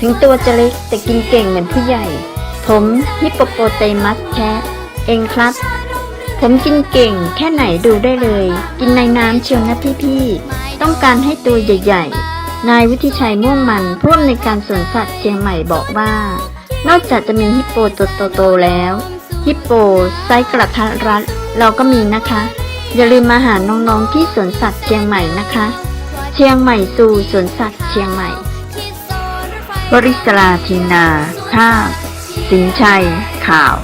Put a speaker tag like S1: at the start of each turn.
S1: ถึงตัวจะเล็กแต่กินเก่งเหมือนผู้ใหญ่ ผมฮิปโปโปเตมัสแคะเองครับ ผมกินเก่งแค่ไหนดูได้เลย กินในน้ำเชียวนะพี่ๆ ต้องการให้ตัวใหญ่ ๆ นายวิทิชัยม่วงมันผู้อำนวยการสวนสัตว์เชียงใหม่บอกว่า นอกจากจะมีฮิปโปตัวโตๆแล้ว ฮิปโปไซกระทัดรัดเราก็มีนะคะ อย่าลืมมาหาน้องๆที่สวนสัตว์เชียงใหม่นะคะ เชียงใหม่สู่สวนสัตว์เชียงใหม่ วริศราทีนาภาพสินชัย ข่าว